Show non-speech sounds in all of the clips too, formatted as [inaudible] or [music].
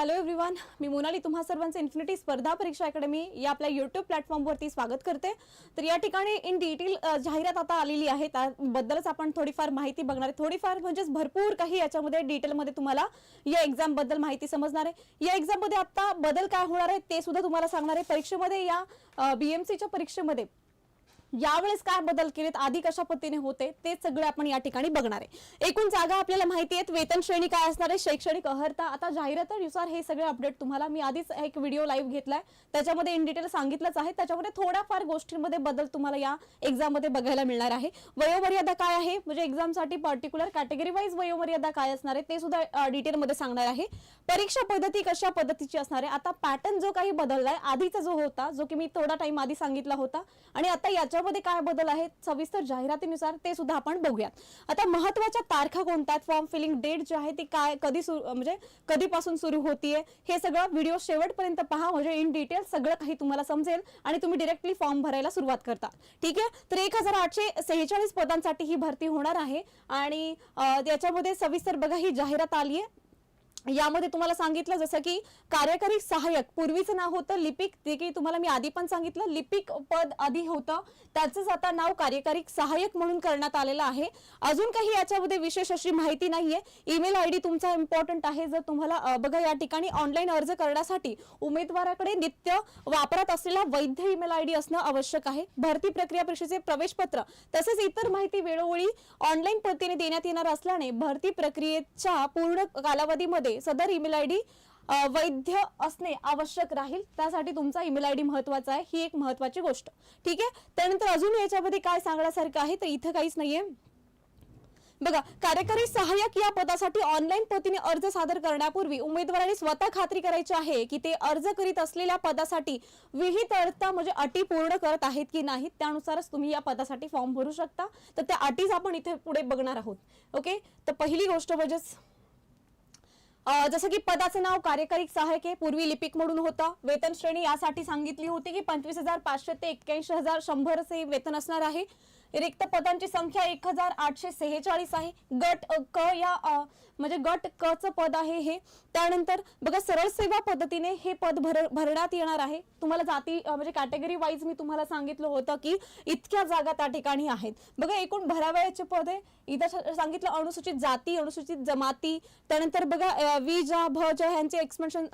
Hello everyone मी मोनाली. तुम्हा सर्वांचं infinity स्पर्धा परीक्षा अकॅडमी या आपल्या युट्यूब प्लॅटफॉर्मवरती स्वागत करते. तर या ठिकाणी इन डिटेल जाहिरात आता आलेली आहे. त्याबद्दलच आपण थोडीफार माहिती बघणार आहे. थोडीफार म्हणजेच भरपूर काही याच्यामध्ये डिटेलमध्ये तुम्हाला या एक्झामबद्दल माहिती समजणार आहे. या एक्झाममध्ये आत्ता आता बदल काय होणार आहे ते सुद्धा तुम्हाला सांगणार आहे. परीक्षेमध्ये या बीएमसीच्या परीक्षेमध्ये यावेळेस काय बदल केलेत आधी कशा पद्धतीने होते ते सगळे आपण या ठिकाणी बघणार आहे. एकूण जागा आपल्याला माहिती आहेत वेतन श्रेणी काय असणार आहे शैक्षणिक अहर्ता आता जाहिरातीनुसार हे सगळे अपडेट तुम्हाला मी आधीच एक व्हिडिओ लाईव्ह घेतलाय. त्याच्यामध्ये इन डिटेल सांगितलंच आहे त्याच्यामध्ये थोड्याफार गोष्टींमध्ये बदल तुम्हाला या एक्झाममध्ये बघायला मिळणार आहे. वयोमर्यादा काय आहे म्हणजे एक्झामसाठी पर्टिक्युलर कॅटेगरी वाईज वयोमर्यादा काय असणार आहे ते सुद्धा डिटेलमध्ये सांगणार आहे. परीक्षा पद्धती कशा पद्धतीची असणार आहे आता पॅटर्न जो काही बदललाय आधीचा जो होता जो की मी थोडा टाइम आधी सांगितला होता आणि आता याच्या मध्ये काय बदल आहेत? सविस्तर जाहिरातीनुसार ते सुद्धा आपण बघूयात. आता महत्त्वाच्या तारखा कोणत्या आहेत? फॉर्म फिलिंग डेट जे आहे ती काय कधी सुरू म्हणजे कधीपासून सुरू होतीये? हे सगळं व्हिडिओ शेवटपर्यंत पहा. म्हणजे इन डिटेल सगळं काही तुम्हाला समजेल आणि तुम्ही डिरेक्टली फॉर्म भरायला सुरुवात करता. ठीक आहे? तर एक हजार आठशे सेहेचाळीस पदांसाठी ही भरती होणार आहे. आणि त्याच्यामध्ये याच्यामध्ये सविस्तर बघा ही जाहिरात आली आहे यामध्ये तुम्हाला सांगितलं जसं की कार्यकारी सहाय्यक पूर्वीचं नाव होतं लिपिक ते की तुम्हाला मी आधी पण सांगितलं लिपिक पद आधी होतं. त्याचंच आता नाव कार्यकारी सहाय्यक म्हणून करण्यात आलेलं आहे. अजून काही याच्यामध्ये विशेष अशी माहिती नाहीये. ईमेल आय डी तुमचा इम्पॉर्टंट आहे. जर तुम्हाला बघा या ठिकाणी ऑनलाईन अर्ज करण्यासाठी उमेदवाराकडे नित्य वापरात असलेला वैध ईमेल आय डी असणं आवश्यक आहे. भरती प्रक्रिया परीक्षेचे प्रवेशपत्र तसेच इतर माहिती वेळोवेळी ऑनलाईन पद्धतीने देण्यात येणार असल्याने भरती प्रक्रियेच्या पूर्ण कालावधीमध्ये सदर ईमेल आय डी वैध असणे आवश्यक राहील. त्यासाठी तुमचा ईमेल आय डी महत्त्वाचा आहे. ही एक महत्वाची गोष्ट. ठीक आहे? त्यानंतर अजून याच्यामध्ये काय सांगण्यासारखं आहे? तर इथं काहीच नाहीये. बघा कार्यकारी सहाय्यक या पदासाठी ऑनलाईन पद्धतीने अर्ज सादर करण्यापूर्वी उमेदवाराने स्वतः खात्री करायची आहे की ते अर्ज करीत असलेल्या पदासाठी विहित अर्थ म्हणजे अटी पूर्ण करत आहेत की नाहीत त्यानुसारच तुम्ही या पदासाठी फॉर्म भरू शकता. तर त्या अटीच आपण इथे पुढे बघणार आहोत. ओके तर पहिली गोष्ट म्हणजेच जसं की पदाचं नाव कार्यकारी सहाय्यक आहे पूर्वी लिपिक म्हणून होतं. वेतन श्रेणी यासाठी सांगितली होती की पंचवीस हजार पाचशे ते एक्क्याऐंशी हजार शंभर असे वेतन असणार आहे. रिक्त पदांची संख्या एक हजार आठशे सेहेचाळीस आहे. गट क या म्हणजे गट क च पद आहे हे. त्यानंतर बघा सरळ सेवा पद्धतीने हे पद भर भरण्यात येणार आहे. तुम्हाला जाती म्हणजे कॅटेगरी वाईज मी तुम्हाला सांगितलं होतं की इतक्या जागा त्या ठिकाणी आहेत. बघा एकूण भरावयाचे पद आहे. इथं सांगितलं अनुसूचित जाती अनुसूचित जमाती. त्यानंतर बघा वी जा भ ज ह्यांचे एक्सपेन्शन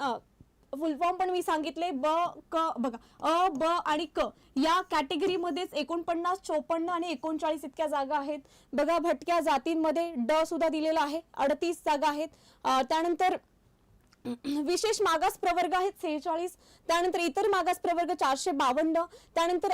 फुल फॉर्म पण मी सांगितले ब क बघा अ ब आणि क या कॅटेगरीमध्येच एकोणपन्नास चोपन्न आणि एकोणचाळीस इतक्या जागा आहेत. बघा भटक्या जातींमध्ये ड सुद्धा दिलेला आहे. अडतीस जागा आहेत. त्यानंतर विशेष मागास प्रवर्ग आहेत सेहेचाळीस. त्यानंतर इतर मागास प्रवर्ग चारशे बावन्न. त्यानंतर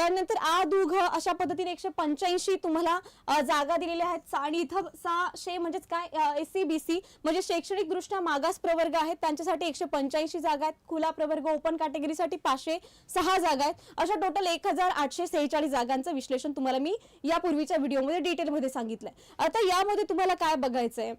त्यानंतर आ दुघ अशा पद्धतीने एकशे पंच्याऐंशी तुम्हाला जागा दिलेल्या आहेत. आणि इथं सहाशे म्हणजेच काय एस सी बी सी म्हणजे शैक्षणिक दृष्ट्या मागास प्रवर्ग आहेत. त्यांच्यासाठी एकशे पंच्याऐंशी जागा आहेत. खुला प्रवर्ग ओपन कॅटेगरीसाठी पाचशे सहा जागा आहेत. अशा टोटल एक हजार आठशे सेहेचाळीस जागांचं विश्लेषण तुम्हाला मी यापूर्वीच्या व्हिडिओमध्ये डिटेलमध्ये सांगितलंय. आता यामध्ये तुम्हाला काय बघायचंय?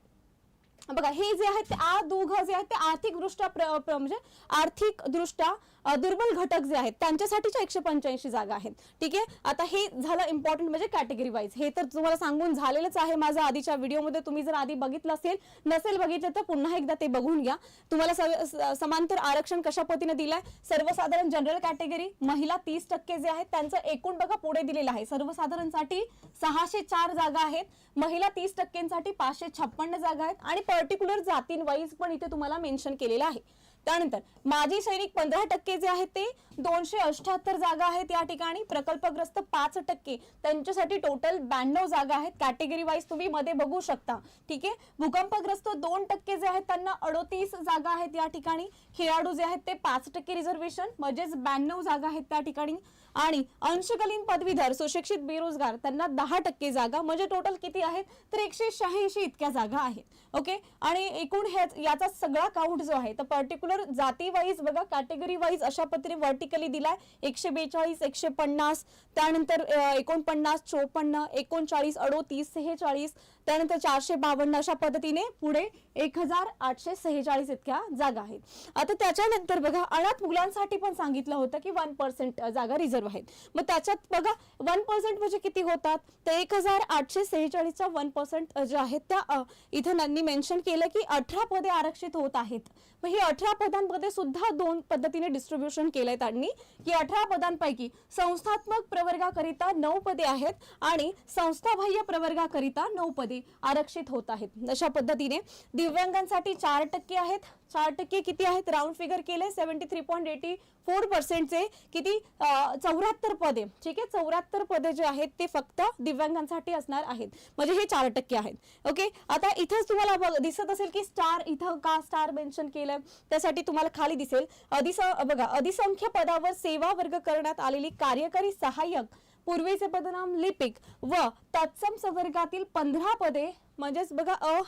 बघा हे जे आहेत ते आ दोघ जे आहेत ते आर्थिक दृष्ट्या म्हणजे आर्थिक दृष्ट्या दुर्बल घटक जे आहेत त्यांच्यासाठीच्या एकशे पंच्याऐंशी जागा आहेत. ठीक आहे? आता हे झालं इम्पॉर्टंट म्हणजे कॅटेगरी वाईज हे तर तुम्हाला सांगून झालेलंच आहे माझं आधीच्या व्हिडिओमध्ये. तुम्ही जर आधी बघितलं असेल नसेल बघितलं तर पुन्हा एकदा ते बघून घ्या. तुम्हाला समांतर आरक्षण कशा पद्धतीने दिलंय? सर्वसाधारण जनरल कॅटेगरी महिला तीस टक्के जे आहेत त्यांचं एकूण बघा पुढे दिलेलं आहे. सर्वसाधारणसाठी सहाशे चार जागा आहेत. महिला तीस टक्क्यांसाठी पाचशे छप्पन्न जागा आहेत. आणि पर्टिक्युलर जातींवाईज पण इथे तुम्हाला मेन्शन केलेलं आहे. त्यानंतर माजी सैनिक पंधरा टक्के जे आहेत ते दोनशे अठ्याहत्तर जागा आहेत या ठिकाणी. प्रकल्पग्रस्त पाच टक्के त्यांच्यासाठी टोटल ब्याण्णव जागा आहेत. कॅटेगरी वाईज तुम्ही मध्ये बघू शकता. ठीक आहे? भूकंपग्रस्त दोन टक्के जे आहेत त्यांना अडोतीस जागा आहेत या ठिकाणी. खेळाडू जे आहेत ते पाच टक्के रिझर्वेशन म्हणजेच ब्याण्णव जागा आहेत त्या ठिकाणी. आणि अंशकालीन पदवीधर सुशिक्षित बेरोजगार त्यांना दहा टक्के जागा म्हणजे टोटल किती आहेत? तर एकशे शहाऐंशी इतक्या जागा आहेत. ओके आणि एकूण हे याचा सगळा काउंट जो आहे तर पर्टिक्युलर जातीवाईज जाती वाईज बघा कॅटेगरी वाईज अशा पद्धतीने व्हर्टिकली दिलाय. एकशे बेचाळीस एकशे पन्नास त्यानंतर एकोणपन्नास चोपन्न एकोणचाळीस अडोतीस सेहेचाळीस त्यानंतर चारशे बावन्न अशा पद्धतीने पुढे एक हजार आठशे सेहेचाळीस इतक्या जागा आहेत. आता त्याच्यानंतर बघा अनाथ मुलांसाठी पण सांगितलं होतं की वन पर्सेंट जागा रिझर्व्ह आहेत. मग त्याच्यात बघा वन पर्सेंट म्हणजे किती होतात? तर एक हजार आठशे सेहेचाळीसच्या वन पर्सेंट ज्या आहेत त्या इथं त्यांनी मेन्शन केलं की अठरा पदे आरक्षित होत आहेत. मग ही अठरा पदांमध्ये सुद्धा दोन पद्धतीने डिस्ट्रीब्युशन केलंय त्यांनी की अठरा पदांपैकी संस्थात्मक प्रवर्गाकरिता नऊ पदे आहेत आणि संस्थाबाह्य प्रवर्गाकरिता नऊ पदे आरक्षित होत आहेत. अशा पद्धतीने दिव्यांगांसाठी चार टक्के आहेत. चार टक्के किती आहेत? राऊंड फिगर केले seventy three point eighty four पर्सेंटचे किती? चौऱ्याहत्तर पदे. ठीक आहे? चौऱ्याहत्तर पदे जे आहेत ते फक्त दिव्यांगांसाठी असणार आहेत. म्हणजे हे चार टक्के आहेत. ओके? आता इथेच तुम्हाला दिसत असेल की स्टार इथं का स्टार मेन्शन केलं त्यासाठी तुम्हाला खाली दिसेल. अधिस बघा अधिसंख्य पदावर सेवा वर्ग करण्यात आलेली कार्यकारी सहाय्यक पूर्वीचे पदनाम लिपिक व तत्सम संवर्गातील पंधरा पदे म्हणजेच बघा अ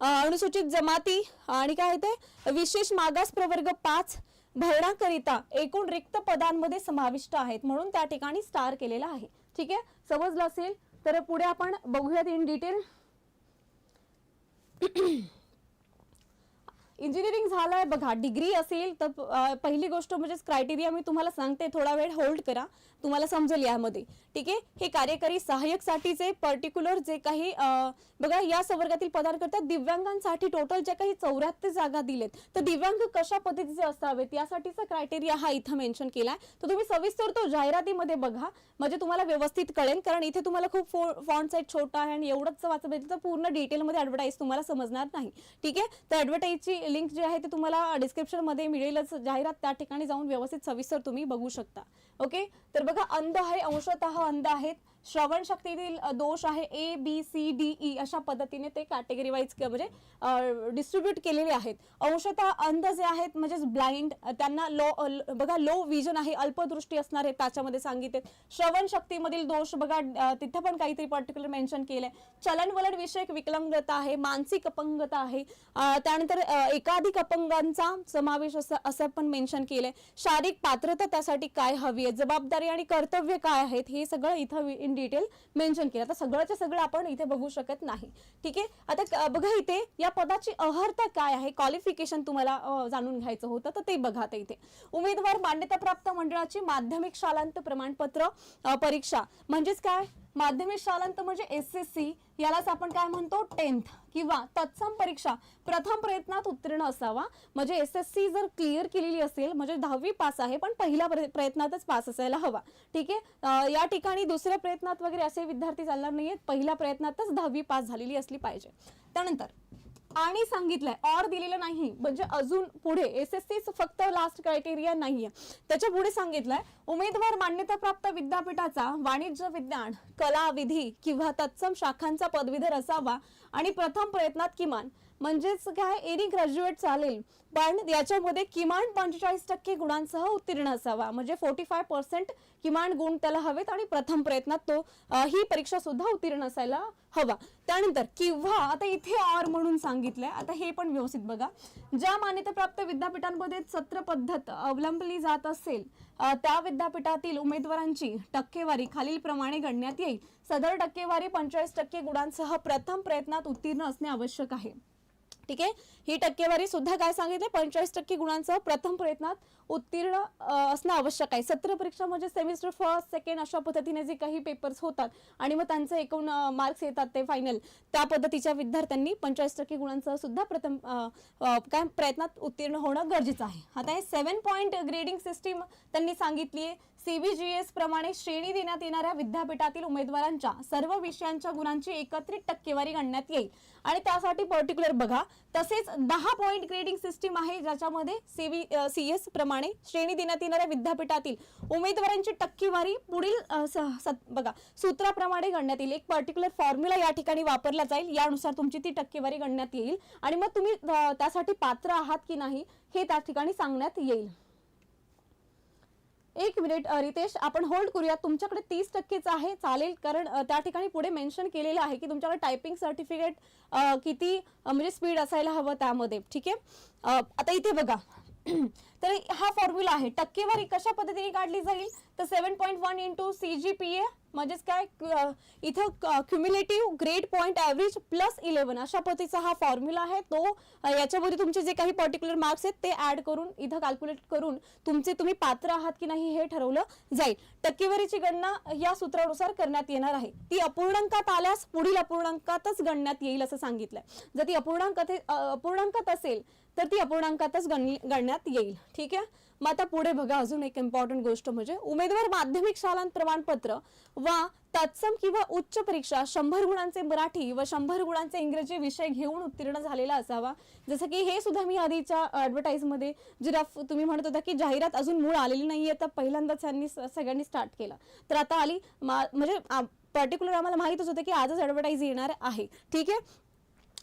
अ, अनुसूचित जमाती आणि काय आहे ते? विशेष मागास प्रवर्ग पाच भरण्याकरिता एकूण रिक्त पदांमध्ये समाविष्ट आहेत म्हणून त्या ठिकाणी स्टार केलेला आहे. ठीक आहे? समजलं असेल? तर पुढे आपण बघूयात इन डिटेल. इंजिनिअरिंग झालं आहे बघा डिग्री असेल तर पहिली गोष्ट म्हणजेच क्रायटेरिया मी तुम्हाला सांगते थोडा वेळ होल्ड करा. तुम्हाला समजेल यामध्ये. ठीक आहे? हे कार्यकारी सहाय्यकसाठीचे पर्टिक्युलर जे काही बघा या संवर्गातील पदार्थ दिव्यांगांसाठी टोटल ज्या काही चौऱ्याहत्तर जागा दिलेत तर दिव्यांग कशा पद्धतीचे असावेत? यासाठीचा क्रायटेरिया हा इथं मेन्शन आहे तर तुम्ही सविस्तर तो जाहिरातीमध्ये बघा. म्हणजे तुम्हाला व्यवस्थित कळेल कारण इथे तुम्हाला खूप फो फॉन्ट साईज छोटा आहे आणि एवढंच वाचत तर पूर्ण डिटेलमध्ये ॲडव्हर्टाईज तुम्हाला समजणार नाही. ठीक आहे? तर ॲडव्हर्टाईजची लिंक जी आहे ते तुम्हाला डिस्क्रिप्शनमध्ये मिळेलच. जाहिरात त्या ठिकाणी जाऊन व्यवस्थित सविस्तर तुम्ही बघू शकता. ओके? तर बघा अंध आहे अंशतः अंध आहेत. श्रवण शक्तीतील दोष आहे A B C D E अशा पद्धतीने ते कॅटेगरी वाईज म्हणजे डिस्ट्रीब्यूट केलेले आहेत. अंशतः अंध जे आहेत म्हणजेच ब्लाइंड त्यांना लो बघा लो विजन आहे अल्पदृष्टी असणार आहे त्याच्यामध्ये सांगितले. श्रवण शक्तीमधील दोष बघा तिथं पण काहीतरी पर्टिक्युलर मेन्शन केलंय. चलनवलन विषयक विकलांगता आहे मानसिक अपंगता आहे त्यानंतर एकाधिक अपंगांचा समावेश असं असं पण मेन्शन केलंय. शारीरिक पात्रता त्यासाठी काय हवी आहे? जबाबदारी आणि कर्तव्य काय आहेत? हे सगळं इथं इन डिटेल मेन्शन केलं. आता सगळंच्या सगळं आपण इथे बघू शकत नाही. ठीक आहे? आता बघा इथे या पदाची अहर्ता काय आहे? क्वालिफिकेशन तुम्हाला जाणून घ्यायचं होतं तर ते बघा आता इथे. उमेदवार मान्यताप्राप्त मंडळाची माध्यमिक शालांत प्रमाणपत्र परीक्षा. म्हणजेच काय? माध्यमिक शालांत म्हणजे एस एस सी यालाच आपण काय म्हणतो? टेन्थ किंवा तत्सम परीक्षा. प्रथम प्रयत्नात उत्तीर्ण असावा. म्हणजे एस एस सी जर क्लिअर केलेली असेल म्हणजे दहावी पास आहे पण पहिल्या प्रयत्नातच पास असायला हवा. ठीक आहे? या ठिकाणी दुसऱ्या प्रयत्नात वगैरे असे विद्यार्थी चालणार नाहीयेत. पहिल्या प्रयत्नातच दहावी पास झालेली असली पाहिजे. त्यानंतर आणि सांगितलंय ऑर दिलेलं नाही. म्हणजे अजून पुढे एस एस सी फक्त लास्ट क्रायटेरिया नाहीये. त्याच्या पुढे सांगितलंय उमेदवार मान्यताप्राप्त विद्यापीठाचा वाणिज्य विज्ञान कला विधी किंवा तत्सम शाखांचा पदवीधर असावा आणि प्रथम प्रयत्नात किमान. म्हणजेच काय एनी ग्रॅज्युएट चालेल. पण याच्यामध्ये किमान पंचेचाळीस टक्के गुणांसह उत्तीर्ण असावा. म्हणजे फोर्टी फाय पर्सेंट किमान गुण त्याला हवेत आणि प्रथम प्रयत्नात तो ही परीक्षा सुद्धा उत्तीर्ण असायला हवा. त्यानंतर किंवा आता इथे ऑर म्हणून सांगितलंय. आता हे पण व्यवस्थित बघा. ज्या मान्यताप्राप्त विद्यापीठांमध्ये सत्र पद्धत अवलंबली जात असेल त्या विद्यापीठातील उमेदवारांची टक्केवारी खालीलप्रमाणे गणण्यात येईल. सदर टक्केवारी पंचेचाळीस टक्के गुणांसह प्रथम प्रयत्नात उत्तीर्ण असणे आवश्यक आहे. ठीक आहे? ही टक्केवारी सुद्धा काय सांगितले? पंचेचाळीस टक्के गुणांसह प्रथम प्रयत्नात उत्तीर्ण असणं आवश्यक आहे. सत्र परीक्षा म्हणजे सेमिस्टर फर्स्ट सेकंड अशा पद्धतीने जे काही पेपर्स होतात आणि मग त्यांचे एकूण मार्क्स येतात ते फायनल त्या पद्धतीच्या विद्यार्थ्यांनी पंचेचाळीस टक्के गुणांसह सुद्धा प्रथम काय प्रयत्नात उत्तीर्ण होणं गरजेचं आहे. आता हे सेव्हन पॉईंट ग्रेडिंग सिस्टीम त्यांनी सांगितली आहे सीबीजीएस प्रमाणे श्रेणी देण्यात येणाऱ्या विद्यापीठातील उमेदवारांच्या सर्व विषयांच्या गुणांची एकत्रित टक्केवारी गणण्यात येईल. आणि त्यासाठी पर्टिक्युलर बघा तसेच दहा पॉईंट ग्रेडिंग सिस्टीम आहे ज्याच्यामध्ये सीबी सीएस प्रमाणे श्रेणी देण्यात येणाऱ्या विद्यापीठातील उमेदवारांची टक्केवारी पुढील सत- बघा सूत्राप्रमाणे गणण्यात येईल. एक पर्टिक्युलर फॉर्म्युला या ठिकाणी वापरला जाईल. यानुसार तुमची ती टक्केवारी गणण्यात येईल. आणि मग तुम्ही त्यासाठी पात्र आहात की नाही हे त्या ठिकाणी सांगण्यात येईल. एक मिनिट रितेश आपण होल्ड करूया तुमच्याकडे तीस टक्केच आहे चालेल? कारण त्या ठिकाणी पुढे मेन्शन केलेलं आहे की तुमच्याकडे टायपिंग सर्टिफिकेट किती म्हणजे स्पीड असायला हवं त्यामध्ये. ठीक आहे? आता इथे बघा. [clears throat] तर हा फॉर्म्युला आहे. टक्केवारी कशा पद्धतीने काढली जाईल? तर seven point one into C G P A म्हणजेच काय? इथं cumulative grade point average plus eleven अशा पद्धतीचा हा फॉर्म्युला आहे. तो याच्यामध्ये तुमचे जे काही पर्टिक्युलर मार्क्स आहेत ते ऍड करून इथं कॅल्क्युलेट करून तुमचे तुम्ही पात्र आहात की नाही हे ठरवलं जाईल. टक्केवारीची गणना या सूत्रानुसार करण्यात येणार आहे. ती अपूर्णांकात आल्यास पुढील अपूर्णांकातच गणण्यात येईल असं सांगितलंय. जर ती अपूर्णांक अपूर्णांकात असेल तर ती अपूर्णांकातच गण गणण्यात येईल. ठीक आहे? मग आता पुढे बघा अजून एक इम्पॉर्टंट गोष्ट म्हणजे उमेदवार माध्यमिक शाळांत प्रमाणपत्र वा तत्सम किंवा उच्च परीक्षा शंभर गुणांचे मराठी व शंभर गुणांचे इंग्रजी विषय घेऊन उत्तीर्ण झालेला असावा. जसं की हे सुद्धा मी आधीच्या ॲडव्हर्टाईजमध्ये जिराफ तुम्ही म्हणत होता की जाहिरात अजून मूळ आलेली नाहीये तर पहिल्यांदाच यांनी सगळ्यांनी स्टार्ट केलं. तर आता आली मा- म्हणजे पर्टिक्युलर आम्हाला माहितच होतं की आजच ॲडव्हर्टाईज येणार आहे. ठीक आहे?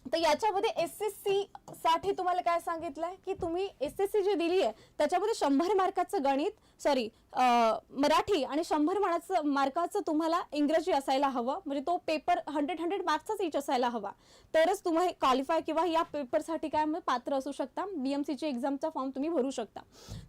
तर याच्यामध्ये एस एस सी साठी तुम्हाला काय सांगितलंय? की तुम्ही एस एस सी जी दिली आहे त्याच्यामध्ये शंभर मार्काचं गणित सॉरी मराठी आणि शंभर मार्काचं मार्काचं तुम्हाला इंग्रजी असायला हवं. म्हणजे तो पेपर हंड्रेड हंड्रेड मार्क्सचाच इच असायला हवा. तरच तुम्ही क्वालिफाय किंवा या पेपरसाठी काय मग पात्र असू शकता. बी एम सीची एक्झामचा फॉर्म तुम्ही भरू शकता.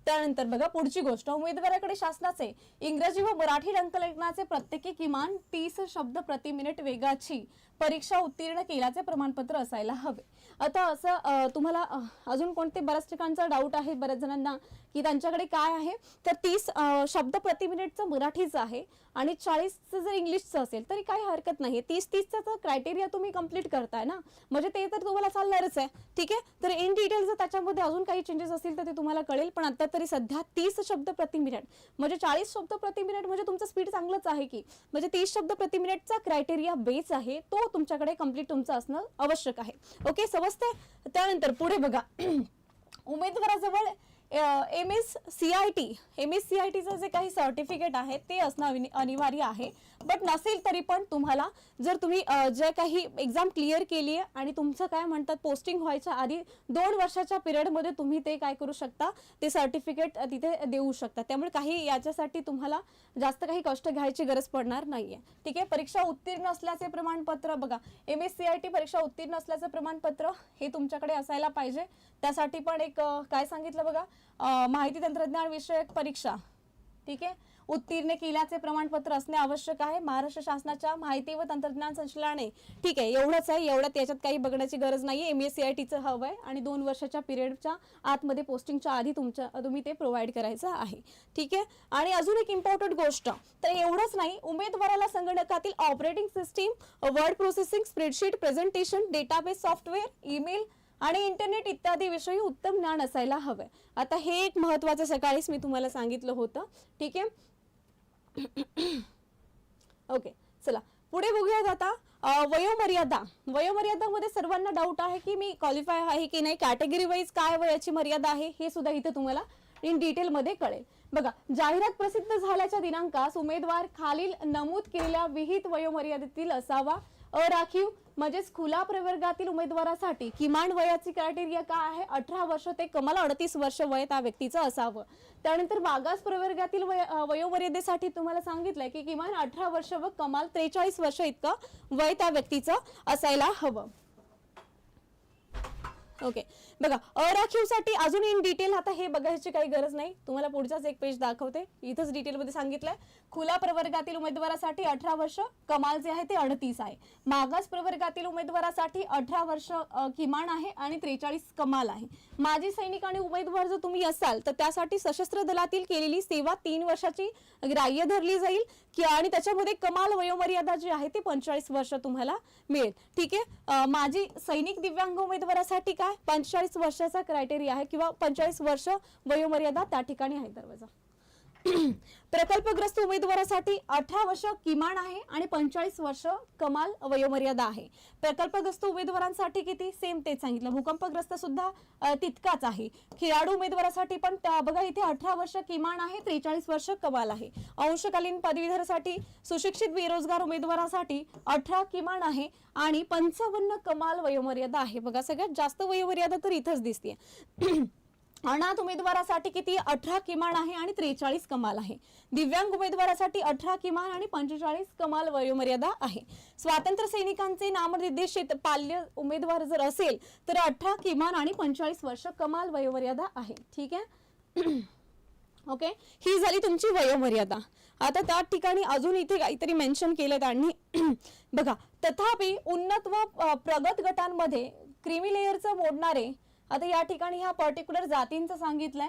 त्यानंतर बघा पुढची गोष्ट. उमेदवाराकडे शासनाचे इंग्रजी व मराठी अंकलेखनाचे प्रत्येकी किमान तीस शब्द प्रति मिनिट वेगाची परीक्षा उत्तीर्ण केल्याचे प्रमाणपत्र असायला हवे. आता असं तुम्हाला अजून कोणते बऱ्याच ठिकाणचा डाऊट आहे? बऱ्याच जणांना की त्यांच्याकडे काय आहे? तर तीस शब्द प्रति मिनिटचं मराठीचं आहे आणि चाळीसचं जर इंग्लिशचं असेल तरी काही हरकत नाही तीस तीसचा तर क्रायटेरिया तुम्ही कंप्लीट करताय ना? म्हणजे ते तर तुम्हाला चालणारच आहे. ठीक आहे? तर इन डिटेल जर त्याच्यामध्ये अजून काही चेंजेस असतील तर ते तुम्हाला कळेल पण आता तरी सध्या तीस शब्द प्रति मिनिट. म्हणजे चाळीस शब्द प्रति मिनिट म्हणजे तुमचं स्पीड चांगलंच आहे की. म्हणजे तीस शब्द प्रति मिनिटचा क्रायटेरिया बेस आहे तो तुमच्याकडे कंप्लीट तुमचं असणं आवश्यक आहे. ओके समजते त्यानंतर पुढे बघा. [clears throat] उमेदवाराजवळ M S C I T M S C I टीचं जे काही सर्टिफिकेट आहे ते असणं अनिवार्य आहे. बट नसेल तरी पण तुम्हाला जर तुम्ही जे काही एक्झाम क्लिअर केली आहे आणि तुमचं काय म्हणतात पोस्टिंग व्हायच्या आधी दोन वर्षाच्या पिरियडमध्ये तुम्ही ते काय करू शकता ते सर्टिफिकेट तिथे देऊ शकता. त्यामुळे काही याच्यासाठी तुम्हाला जास्त काही कष्ट घ्यायची गरज पडणार नाही आहे ठीक आहे? परीक्षा उत्तीर्ण असल्याचे प्रमाणपत्र बघा. M S C I T परीक्षा उत्तीर्ण असल्याचं प्रमाणपत्र हे तुमच्याकडे असायला पाहिजे. त्यासाठी पण एक काय सांगितलं बघा? माहिती तंत्रज्ञान विषयक परीक्षा. ठीक आहे? उत्तीर्ण केल्याचे प्रमाणपत्र असणे आवश्यक आहे. महाराष्ट्र शासनाच्या माहिती व तंत्रज्ञान संचालनाने ठीक आहे एवढंच आहे. एवढ्यात याच्यात काही बघण्याची गरज नाही एम एस सी आय टीचं हवं आहे आणि दोन वर्षाच्या पिरियडच्या आतमध्ये पोस्टिंगच्या आधी तुमच्या तुम्ही ते प्रोव्हाइड करायचं आहे. ठीक आहे? आणि अजून एक इम्पॉर्टंट गोष्ट. तर एवढंच नाही उमेदवाराला संगणकातील operating system word processing spreadsheet presentation database software email आणि इंटरनेट इत्यादी विषयी उत्तम ज्ञान असायला हवं. आता हे एक महत्वाचं सकाळीच मी तुम्हाला सांगितलं होतं. ठीक आहे? [coughs] ओके चला. पुढे बघूयात आता वयोमर्यादा. वयोमर्यादामध्ये सर्वांना डाऊट आहे की मी क्वालिफाय आहे की नाही कॅटेगरी वाईज काय वयाची मर्यादा आहे हे सुद्धा इथे तुम्हाला इन डिटेलमध्ये कळेल. बघा जाहिरात प्रसिद्ध झाल्याच्या दिनांकास उमेदवार खालील नमूद केलेल्या विहित वयोमर्यादेतील असावा. अराखीव म्हणजेच खुला प्रवर्गातील उमेदवारासाठी किमान वयाची क्रायटेरिया काय आहे? अठरा वर्ष ते कमाल अडतीस वर्ष वय त्या व्यक्तीचं असावं. त्यानंतर मागास प्रवर्गातील वय अं, वयोमर्यादेसाठी तुम्हाला सांगितलंय की किमान अठरा वर्ष व कमाल त्रेचाळीस वर्ष इतकं वय त्या व्यक्तीचं असायला हवं. ओके. बघा अराखीवसाठी अजून इन डिटेल आता हे बघायची काही गरज नाही. तुम्हाला पुढचाच एक पेज दाखवते. इथंच डिटेलमध्ये सांगितलंय. खुला प्रवर्गातील उमेदवारासाठी अठरा वर्ष कमाल जे आहे ते अडतीस आहे. मागास प्रवर्गातील उमेदवारासाठी अठरा वर्ष किमान आहे आणि त्रेचाळीस कमाल आहे. माजी सैनिक आणि उमेदवार जर तुम्ही असाल तर त्यासाठी सशस्त्र दलातील केलेली सेवा तीन वर्षाची ग्राह्य धरली जाईल. की आणि त्याच्यामध्ये कमाल वयोमर्यादा जी आहे ती पंचेचाळीस वर्ष तुम्हाला मिळेल. ठीक आहे? माजी सैनिक दिव्यांग उमेदवारासाठी काय? पंचेचाळीस वर्षाचा क्रायटेरिया आहे किंवा पंचेचाळीस वर्ष वयोमर्यादा त्या ठिकाणी आहे दरवाजा. [clears throat] प्रकल्पग्रस्त उमेदवारासाठी अठरा वर्ष किमान आहे आणि पंचेचाळीस वर्ष कमाल वयोमर्यादा आहे. प्रकल्पग्रस्त उमेदवारांसाठी किती? सेम तेच सांगितलं. भूकंपग्रस्त सुद्धा तितकाच आहे. खेळाडू उमेदवारासाठी पण त्या- बघा इथे अठरा वर्ष किमान आहे त्रेचाळीस वर्ष कमाल आहे. अंशकालीन पदवीधरासाठी सुशिक्षित बेरोजगार उमेदवारासाठी अठरा किमान आहे आणि पंचावन्न कमाल वयोमर्यादा आहे. बघा सगळ्यात जास्त वयोमर्यादा तर इथंच दिसते [clears throat] अनाथ उमेदवारासाठी किती अठरा किमान आहे आणि त्रेचाळीस कमाल आहे. दिव्यांग उमेदवारासाठी अठरा किमान आणि पंचेचाळीस कमाल वयोमर्यादा आहे. स्वातंत्र्य सैनिकांचे नामनिर्देशित पाल्य उमेदवार जर असेल तर अठरा किमान आणि पंचेचाळीस वर्ष कमाल वयोमर्यादा आहे. ठीक आहे? [clears throat] ओके ही झाली तुमची वयोमर्यादा. आता त्या ठिकाणी अजून इथे काहीतरी मेन्शन केलं त्यांनी. [clears throat] बघा तथापि उन्नत व प्रगत गटांमध्ये क्रिमी लेअरचं मोडणारे आता या ठिकाणी ह्या पर्टिक्युलर जातींचं सांगितलंय.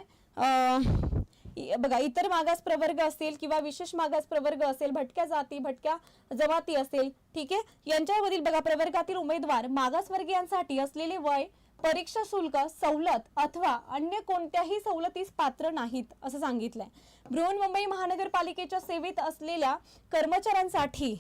इ- बघा इतर मागास प्रवर्ग असेल किंवा विशेष मागास प्रवर्ग असेल भटक्या जाती भटक्या जमाती असेल ठीक आहे? यांच्यामधील बघा प्रवर्गातील उमेदवार मागासवर्गीयांसाठी असलेले वय परीक्षा शुल्क सवलत अथवा अन्य कोणत्याही सवलतीस पात्र नाहीत असं सांगितलंय. बृहन्मुंबई महानगरपालिकेच्या सेवेत असलेल्या कर्मचाऱ्यांसाठी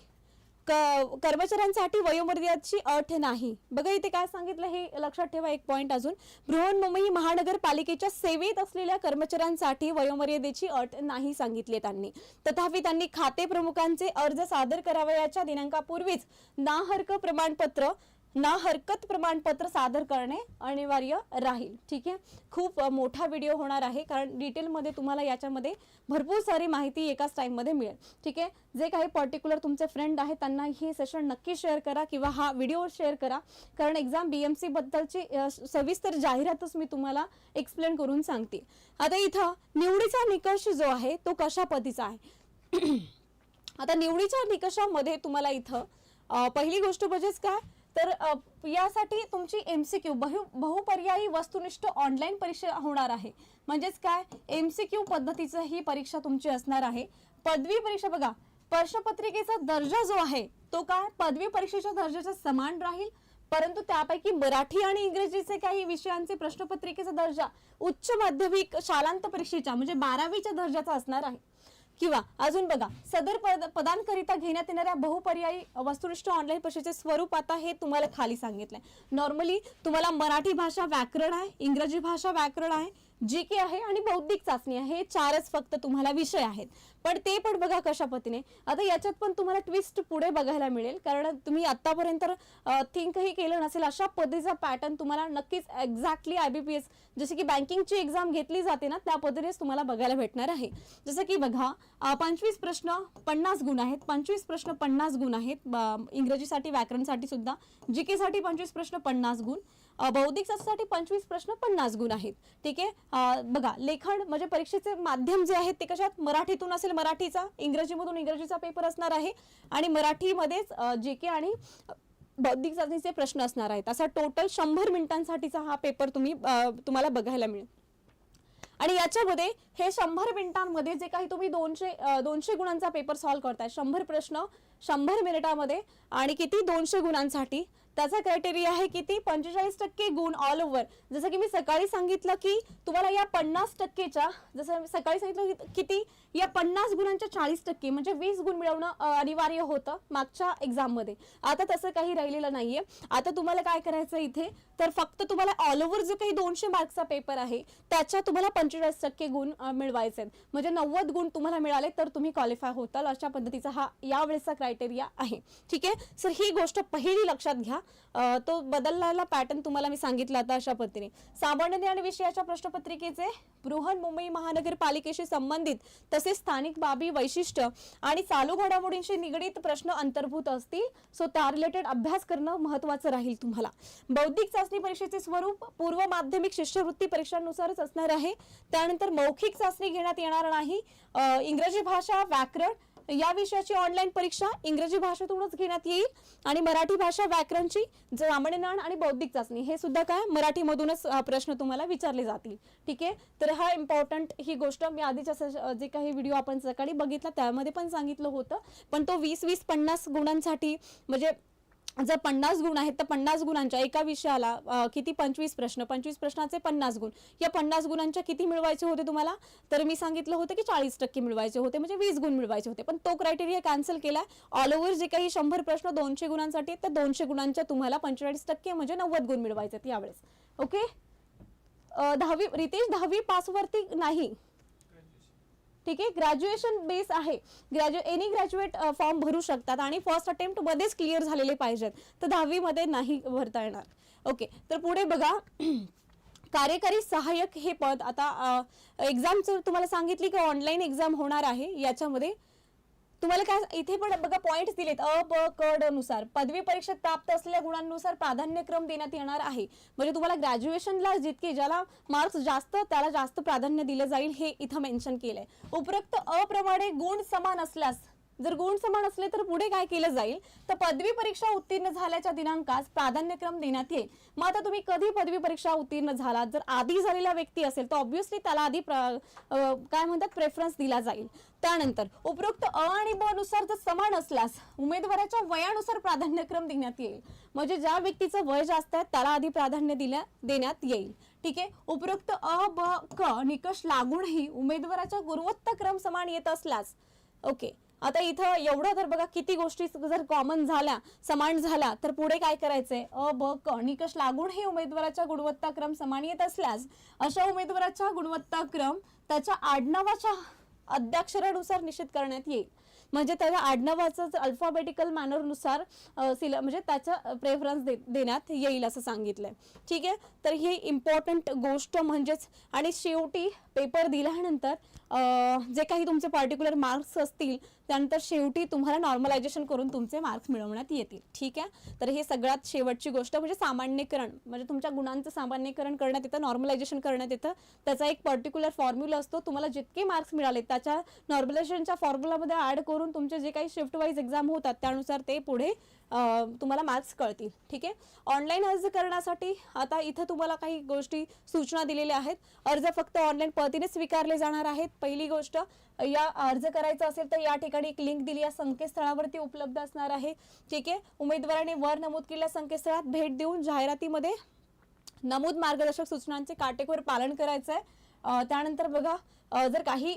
कर्मचाऱ्यांसाठी वयोमर्यादेची अट नाही. बघा इथे काय सांगितलं हे लक्षात ठेवा एक पॉईंट अजून. बृहन्मुंबई महानगरपालिकेच्या सेवेत असलेल्या कर्मचाऱ्यांसाठी वयोमर्यादेची अट नाही सांगितली त्यांनी. तथापि त्यांनी खाते प्रमुखांचे अर्ज सादर करावयाच्या दिनांकापूर्वीच नाहर्क प्रमाणपत्र ना हरकत प्रमाणपत्र सादर करणे अनिवार्य राहील. ठीक आहे? खूप मोठा व्हिडिओ होणार आहे. कारण डिटेलमध्ये तुम्हाला याच्यामध्ये भरपूर सारी माहिती एकाच टाईममध्ये मिळेल. ठीक आहे? जे काही पर्टिक्युलर तुमचे फ्रेंड आहेत त्यांना हे सेशन नक्की शेअर करा किंवा हा व्हिडिओ शेअर करा. कारण एक्झाम बी एम सी बद्दलची सविस्तर जाहिरातच मी तुम्हाला एक्सप्लेन करून सांगते. आता इथं निवडीचा निकष जो आहे तो कशा पद्धतीचा आहे? [clears throat] आता निवडीच्या निकषामध्ये तुम्हाला इथं पहिली गोष्ट म्हणजेच काय? तर यासाठी तुमची एम सी क्यू बहु बहुपर्यायी वस्तुनिष्ठ ऑनलाईन परीक्षा होणार आहे. म्हणजेच काय? एम सी क्यू पद्धतीचं ही परीक्षा तुमची असणार आहे. पदवी परीक्षा बघा प्रश्नपत्रिकेचा दर्जा जो आहे तो काय? पदवी परीक्षेच्या दर्जाच्या समान राहील? परंतु त्यापैकी मराठी आणि इंग्रजीचे काही विषयांचे प्रश्नपत्रिकेचा दर्जा उच्च माध्यमिक शालांत परीक्षेच्या म्हणजे बारावीच्या दर्जाचा असणार आहे. किंवा अजून बघा सदर पद पदांकरिता घेण्यात येणाऱ्या बहुपर्यायी वस्तुनिष्ठ ऑनलाईन परीक्षेचे स्वरूप आता हे तुम्हाला खाली सांगितलंय. नॉर्मली तुम्हाला मराठी भाषा व्याकरण आहे इंग्रजी भाषा व्याकरण आहे जी के आहे आणि बौद्धिक चाचणी आहे हे चारच फक्त तुम्हाला विषय आहेत. पण ते पण बघा कशा पद्धतीने. आता याच्यात पण तुम्हाला ट्विस्ट पुढे बघायला मिळेल. कारण तुम्ही आतापर्यंत थिंकही केलं नसेल अशा पद्धतीचा पॅटर्न तुम्हाला नक्कीच exactly I B P S जसे की बँकिंगची एक्झाम घेतली जाते ना त्या पद्धतीनेच तुम्हाला बघायला भेटणार आहे. जसं की बघा पंचवीस प्रश्न पन्नास गुण आहेत. पंचवीस प्रश्न पन्नास गुण आहेत. इंग्रजीसाठी व्याकरणसाठी सुद्धा जी के साठी पंचवीस प्रश्न पन्नास गुण. बौद्धिक शास्त्रासाठी पंचवीस प्रश्न पन्नास गुण आहेत. ठीक आहे? बघा लेखन म्हणजे परीक्षेचे माध्यम जे आहेत ते कशात? मराठीतून असेल मराठीचा इंग्रजीमधून इंग्रजीचा पेपर असणार आहे आणि मराठीमध्येच जे के आणि बौद्धिक चाचणीचे प्रश्न असणार आहेत. असा टोटल शंभर मिनिटांसाठीचा हा पेपर तुम्ही तुम्हाला बघायला मिळेल. आणि याच्यामध्ये हे शंभर मिनिटांमध्ये जे काही तुम्ही दोनशे दोनशे गुणांचा पेपर सॉल्व्ह करताय शंभर प्रश्न शंभर मिनिटामध्ये आणि किती दोनशे गुणांसाठी? त्याचा क्रायटेरिया आहे किती पंचेचाळीस टक्के गुण ऑल ओव्हर जसं की मी सकाळी सांगितलं की तुम्हाला या पन्नास टक्केच्या जसं सकाळी सांगितलं की किती या पन्नास गुणांच्या चाळीस टक्के म्हणजे वीस गुण मिळवणं अनिवार्य होतं मागच्या एक्झाममध्ये आता तसं काही राहिलेलं नाहीये. आता तुम्हाला काय करायचं इथे? तर फक्त तुम्हाला ऑल ओव्हर जो काही दोनशे मार्क्सचा पेपर आहे त्याच्या तुम्हाला पंचेचाळीस टक्के गुण मिळवायचे आहेत. म्हणजे नव्वद गुण तुम्हाला मिळाले तर तुम्ही क्वालिफाय होताल अशा पद्धतीचा हा यावेळेचा क्रायटेरिया आहे. ठीक आहे? सर ही गोष्ट पहिली लक्षात घ्या. तो बदललेला पॅटर्न तुम्हाला मी सांगितला आता अशा पद्धतीने. सामान्य ज्ञान विषयाच्या प्रश्नपत्रिकेचे बृहन मुंबई महानगरपालिकेशी संबंधित तसेच स्थानिक बाबी वैशिष्ट्य आणि चालू घडामोडींशी निगडीत प्रश्न अंतर्भूत असतील सो त्या रिलेटेड अभ्यास करणं महत्वाचं राहील तुम्हाला. बौद्धिक चाचणी परीक्षेचे स्वरूप पूर्व माध्यमिक शिष्यवृत्ती परीक्षांनुसारच असणार आहे. त्यानंतर मौखिक चाचणी घेण्यात येणार नाही. इंग्रजी भाषा व्याकरण या विषयाची ऑनलाईन परीक्षा इंग्रजी भाषेतूनच घेण्यात येईल आणि मराठी भाषा व्याकरणची जामणेनाण आणि बौद्धिक चाचणी हे सुद्धा काय? मराठीमधूनच प्रश्न तुम्हाला विचारले जातील. ठीक आहे? तर हा इम्पॉर्टंट ही गोष्ट मी आधीच्या जे काही व्हिडिओ आपण सकाळी बघितला त्यामध्ये पण सांगितलं होतं. पण तो वीस वीस पन्नास गुणांसाठी म्हणजे जर पन्नास गुण आहेत तर पन्नास गुणांच्या एका विषयाला किती पंचवीस प्रश्न? पंचवीस प्रश्नाचे पन्नास गुण. या पन्नास गुणांच्या किती मिळवायचे होते तुम्हाला? तर मी सांगितलं होतं की चाळीस टक्के मिळवायचे होते म्हणजे वीस गुण मिळवायचे होते. पण तो क्रायटेरिया कॅन्सल केला. ऑल ओव्हर जे काही शंभर प्रश्न दोनशे गुणांसाठी आहेत, तर दोनशे गुणांच्या तुम्हाला पंचेचाळीस टक्के म्हणजे नव्वद गुण मिळवायचे आहेत यावेळेस. ओके दहावी रितेश दहावी पासवरती नाही. ठीक आहे? ग्रॅज्युएशन बेस आहे. ग्रॅज्यु एनी ग्रॅज्युएट फॉर्म भरू शकतात आणि फर्स्ट अटेम्प्ट मध्येच क्लिअर झालेले पाहिजेत. तर दहावीमध्ये नाही भरता येणार. ओके तर पुढे बघा. [clears throat] कार्यकारी सहाय्यक हे पद आता एक्झामचं तुम्हाला सांगितली की ऑनलाईन एक्झाम होणार आहे. याच्यामध्ये तुम्हाला काय इथे पण बघा पॉइंट दिलेत. अ ब क ड नुसार. पदवी परीक्षेत प्राप्त असलेल्या गुणांनुसार प्राधान्यक्रम देण्यात येणार आहे. म्हणजे तुम्हाला ग्रॅज्युएशनला जितके ज्याला मार्क्स जास्त त्याला जास्त प्राधान्य दिलं जाईल हे इथं मेन्शन केलंय. उपरोक्त अप्रमाणे गुण समान असल्यास जर गुण समान असले तर पुढे काय केलं जाईल? तर पदवी परीक्षा उत्तीर्ण झाल्याच्या दिनांकास प्राधान्यक्रम देण्यात येईल. मग आता तुम्ही कधी पदवी परीक्षा उत्तीर्ण झालात? जर आधी झालेला व्यक्ती असेल तर ऑब्व्हियसली त्याला आधी प्र- काय म्हणतात? प्रेफरन्स दिला जाईल. त्यानंतर उपरोक्त अ आणि ब नुसार जर समान असल्यास उमेदवाराच्या वयानुसार प्राधान्यक्रम देण्यात येईल. म्हणजे ज्या व्यक्तीचं वय जास्त आहे त्याला आधी प्राधान्य दिल्या देण्यात येईल. ठीक आहे? उपरोक्त अ ब क निकष लागूनही उमेदवाराच्या गुणवत्ता क्रम समान येत असल्यास ओके. आता इथं एवढं तर बघा किती गोष्टी जर कॉमन झाल्या समान झाला तर पुढे काय करायचंय? अ ब क निकष लागूनही उमेदवाराच्या गुणवत्ता क्रम समान येत असल्यास अशा उमेदवाराच्या गुणवत्ता क्रम त्याच्या आडनावाच्या अद्याक्षरानुसार निश्चित करण्यात येईल. म्हणजे त्याच्या आडनावाचं अल्फाबेटिकल मॅनरनुसार सिल म्हणजे त्याचा प्रेफरन्स दे देण्यात येईल असं सांगितलंय. ठीक आहे? तर ही इम्पॉर्टंट गोष्ट म्हणजेच आणि शेवटी पेपर दिल्यानंतर जे काही तुमचे पर्टिक्युलर मार्क्स असतील त्यानंतर शेवटी तुम्हाला नॉर्मलायझेशन करून तुमचे मार्क्स मिळवण्यात येतील. ठीक आहे? तर हे सगळ्यात शेवटची गोष्ट. म्हणजे सामान्यकरण म्हणजे तुमच्या गुणांचं सामान्यकरण करण्यात येतं नॉर्मलायझेशन करण्यात येतं. त्याचा एक पर्टिक्युलर फॉर्म्युला असतो. तुम्हाला जितके मार्क्स मिळाले त्याच्या नॉर्मलायझेशनच्या फॉर्म्युलामध्ये ऍड करून तुमचे जे काही शिफ्ट वाईज एक्झाम होतात त्यानुसार ते पुढे तुम्हाला मार्क्स कळतील ठीक आहे? ऑनलाईन अर्ज करण्यासाठी आता इथं तुम्हाला काही गोष्टी सूचना दिलेल्या आहेत. अर्ज फक्त ऑनलाईन पद्धतीने स्वीकारले जाणार आहेत. पहिली गोष्ट या अर्ज करायचा असेल तर या ठिकाणी एक लिंक दिली. या संकेतस्थळावरती उपलब्ध असणार आहे. ठीक आहे? उमेदवाराने वर नमूद केलेल्या संकेतस्थळात भेट देऊन जाहिरातीमध्ये नमूद मार्गदर्शक सूचनांचे काटेकोर पालन करायचं आहे त्यानंतर बघा जर काही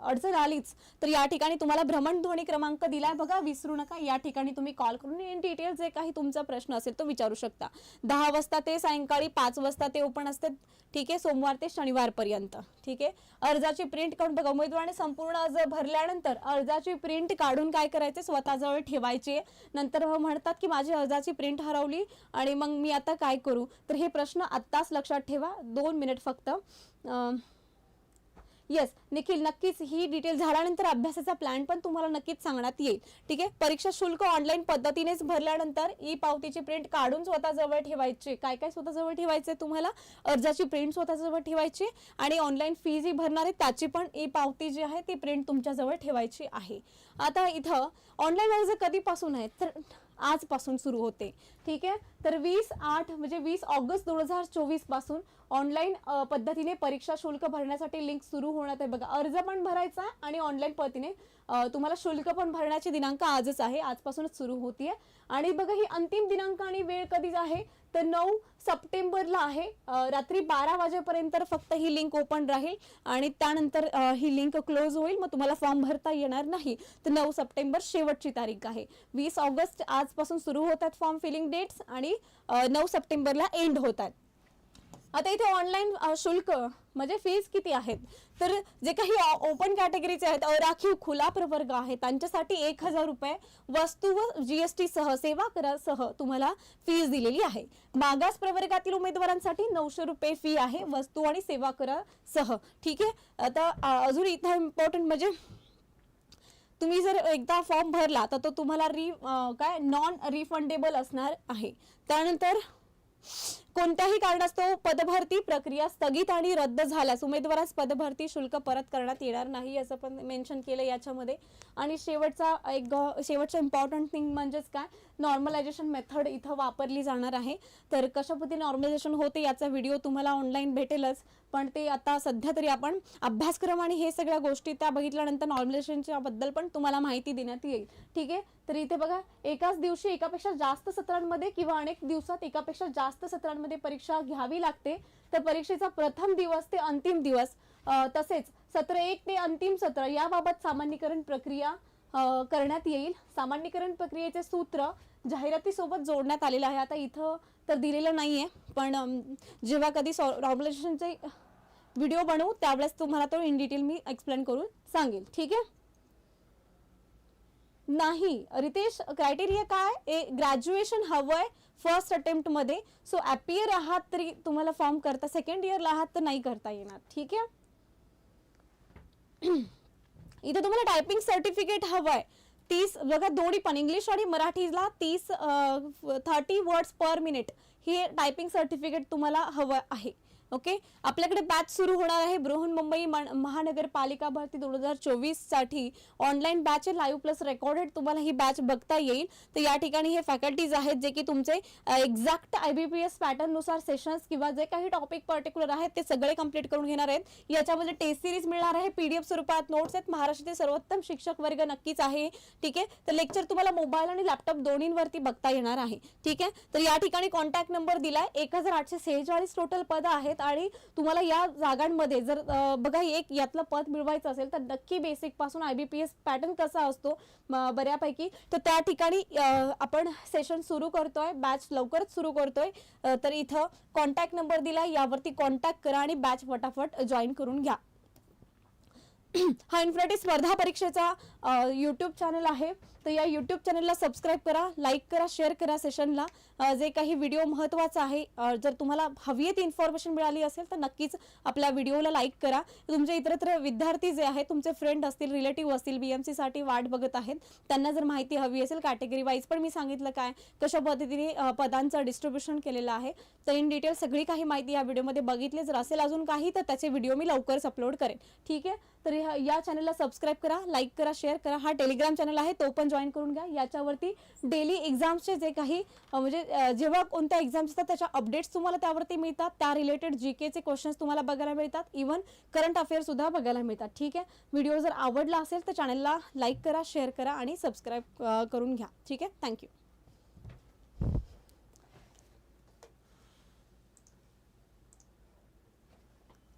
अडचण आलीच तर या ठिकाणी तुम्हाला भ्रमणध्वनी क्रमांक दिलाय. बघा विसरू नका. या ठिकाणी तुम्ही कॉल करून इन डिटेल जे काही तुमचा प्रश्न असेल तो विचारू शकता. दहा वाजता ते सायंकाळी पाच वाजता ते ओपन असते ठीक आहे? सोमवार ते शनिवार पर्यंत. ठीक आहे? अर्जाची प्रिंट काढून बघा. उमेदवाराने संपूर्ण अर्ज भरल्यानंतर अर्जाची प्रिंट काढून काय करायचे? स्वतःजवळ ठेवायची. नंतर म्हणतात की माझी अर्जाची प्रिंट हरवली आणि मग मी आता काय करू? तर हे प्रश्न आत्ताच लक्षात ठेवा. दोन मिनिट फक्त. येस निखिल नक्कीच ही डिटेल झाल्यानंतर अभ्यासाचा प्लॅन पण तुम्हाला नक्कीच सांगण्यात येईल. ठीक आहे? परीक्षा शुल्क ऑनलाईन पद्धतीनेच भरल्यानंतर ई पावतीची प्रिंट काढून स्वतःजवळ ठेवायची. काय काय स्वतःजवळ ठेवायचे तुम्हाला? अर्जाची प्रिंट स्वतःजवळ ठेवायची आणि ऑनलाईन फी जी भरणार आहे त्याची पण ई पावती जी आहे ती प्रिंट तुमच्याजवळ ठेवायची आहे. आता इथं ऑनलाईन अर्ज कधीपासून आहे तर आजपासून सुरू होते. ठीक आहे? तर वीस आठ म्हणजे वीस ऑगस्ट दोन हजार चोवीसपासून ऑनलाईन पद्धतीने परीक्षा शुल्क भरण्यासाठी लिंक सुरू होणार आहे. बघा अर्ज पण भरायचा आणि ऑनलाईन पद्धतीने तुम्हाला शुल्क पण भरण्याची दिनांक आजच आहे. आजपासूनच सुरू होतीये. आणि बघा ही अंतिम दिनांक आणि वेळ कधी आहे? तर नऊ सप्टेंबरला आहे. रात्री बारा वाजेपर्यंत फक्त ही लिंक ओपन राहील आणि त्यानंतर ही लिंक क्लोज होईल. मग तुम्हाला फॉर्म भरता येणार नाही. तर नऊ सप्टेंबर शेवटची तारीख आहे. वीस ऑगस्ट आजपासून सुरू होत आहेत फॉर्म फिलिंग डेट्स आणि नऊ सप्टेंबरला एंड होत आहेत आता इथे ऑनलाईन शुल्क म्हणजे फीज किती आहेत? तर जे काही ओपन कॅटेगरीचे आहेत अराखीव खुला प्रवर्ग आहे त्यांच्यासाठी एक हजार रुपये वस्तू व जीएसटी सह सेवा करासह तुम्हाला फीज दिलेली आहे. मागास प्रवर्गातील उमेदवारांसाठी नऊशे रुपये फी आहे वस्तू आणि सेवा करासह. ठीक आहे? आता अजून इथं इम्पॉर्टंट म्हणजे तुम्ही जर एकदा फॉर्म भरला तर तो तुम्हाला री काय नॉन रिफंडेबल असणार आहे. त्यानंतर कोणत्याही कारणास्तव पदभरती प्रक्रिया स्थगित आणि रद्द झाल्यास उमेदवारास पदभरती शुल्क परत करण्यात येणार नाही असं पण मेन्शन केलं याच्यामध्ये. आणि शेवटचा एक शेवटचं शेवटचा इम्पॉर्टंट थिंग म्हणजेच काय? नॉर्मलायझेशन मेथड इथं वापरली जाणार आहे. तर कशा पद्धतीने नॉर्मलायझेशन होते याचा व्हिडिओ तुम्हाला ऑनलाईन भेटेलच. पण ते आता सध्या तरी आपण अभ्यासक्रम आणि हे सगळ्या गोष्टी त्या बघितल्यानंतर नॉर्मलायझेशनच्या बद्दल पण तुम्हाला माहिती देण्यात येईल. ठीक आहे? तर इथे बघा एकाच दिवशी एकापेक्षा जास्त सत्रांमध्ये किंवा अनेक दिवसात एकापेक्षा जास्त सत्रांमध्ये परीक्षा घ्यावी लागते. तर परीक्षेचा प्रथम दिवस ते अंतिम दिवस तसेच सत्र एक ते अंतिम सत्र याबाबत सामान्यीकरण प्रक्रिया करण्यात येईल. सामान्यीकरण प्रक्रियेचे सूत्र जाहिरातीसोबत जोडण्यात आलेलं आहे. आता इथं तर दिलेलं नाही आहे पण जेव्हा कधी नॉर्मलायझेशनचे व्हिडिओ बनवू त्यावेळेस तुम्हाला तो इन डिटेल मी एक्सप्लेन करून सांगेल. ठीक आहे? नाही. रितेश क्रायटेरिया काय? ए ग्रॅज्युएशन आहे फर्स्ट अटेम्प्टमध्ये. सो अपियर आहात तरी तुम्हाला फॉर्म करता. सेकंड इयरला आहात तर नाही करता येणार. ठीक आहे? [clears throat] इथे तुम्हाला टायपिंग सर्टिफिकेट हवंय. तीस बघा दोन्ही पण. इंग्लिश आणि मराठीला तीस थर्टी वर्ड्स पर मिनिट हे टायपिंग सर्टिफिकेट तुम्हाला हवं आहे. ओके? आपल्याकडे बॅच सुरू होणार आहे. बृहन्मुंबई मुंबई महानगरपालिका भरती दोन हजार चोवीससाठी ऑनलाईन बॅच आहे. लाईव्ह प्लस रेकॉर्डेड तुम्हाला ही बॅच बघता येईल. तर या ठिकाणी हे फॅकल्टीज आहेत जे की तुमचे exact I B P S पॅटर्ननुसार sessions किंवा जे काही टॉपिक पर्टिक्युलर आहेत ते सगळे कंप्लीट करून घेणार आहेत. याच्यामध्ये टेस्ट सिरीज मिळणार आहे. पीडीएफ स्वरूपात नोट्स आहेत. महाराष्ट्रातील सर्वोत्तम शिक्षक वर्ग नक्कीच आहे. ठीक आहे? तर लेक्चर तुम्हाला मोबाईल आणि लॅपटॉप दोन्हीवरती बघता येणार आहे. ठीक आहे? तर या ठिकाणी कॉन्टॅक्ट नंबर दिलाय. एक हजार आठशे सेहेचाळीस टोटल पद आहेत. आणि तुम्हाला या जागांमध्ये जर बघा एक यातलं पद मिळवायचं असेल तर नक्की बेसिकपासून आयबीपीएस पॅटर्न कसा असतो? बऱ्यापैकी. तर त्या ठिकाणी आपण सेशन सुरू करतोय बॅच लवकरच सुरू करतोय. तर इथं कॉन्टॅक्ट नंबर दिला यावरती कॉन्टॅक्ट करा आणि बॅच फटाफट जॉईन करून घ्या. [clears throat] हा इन्फिनिटी स्पर्धा परीक्षेचा यूट्यूब चॅनल आहे. तर या यूट्यूब चॅनलला सबस्क्राईब करा लाईक करा शेअर करा सेशनला जे काही व्हिडिओ महत्त्वाचा आहे जर तुम्हाला हवी आहे ती इन्फॉर्मेशन मिळाली असेल तर नक्कीच आपल्या व्हिडिओला लाईक करा. तुमचे इतरत्र विद्यार्थी जे आहेत तुमचे फ्रेंड असतील रिलेटिव्ह असतील बीएमसी साठी वाट बघत आहेत त्यांना जर माहिती हवी असेल कॅटेगरी वाईज पण मी सांगितलं काय कशा पद्धतीने पदांचं डिस्ट्रीब्युशन केलेलं आहे तर इन डिटेल सगळी काही माहिती या व्हिडिओमध्ये बघितली. जर असेल अजून काही तर त्याचे व्हिडिओ मी लवकरच अपलोड करेन. ठीक आहे? तर या चॅनलला सबस्क्राईब करा लाईक करा शेअर करा. हा टेलिग्राम चॅनल आहे तो पण जॉईन करून घ्या. याच्यावरती डेली एक्झाम्सचे जे काही म्हणजे जेव्हा कोणत्या एक्झाम्स असतात त्याच्या अपडेट्स तुम्हाला त्यावरती मिळतात. त्या रिलेटेड जी केचे क्वेश्चन्स तुम्हाला बघायला मिळतात. इव्हन करंट अफेअर्ससुद्धा बघायला मिळतात. ठीक आहे? व्हिडिओ जर आवडला असेल तर चॅनलला लाईक करा शेअर करा आणि सबस्क्राईब करून घ्या. ठीक आहे? थँक्यू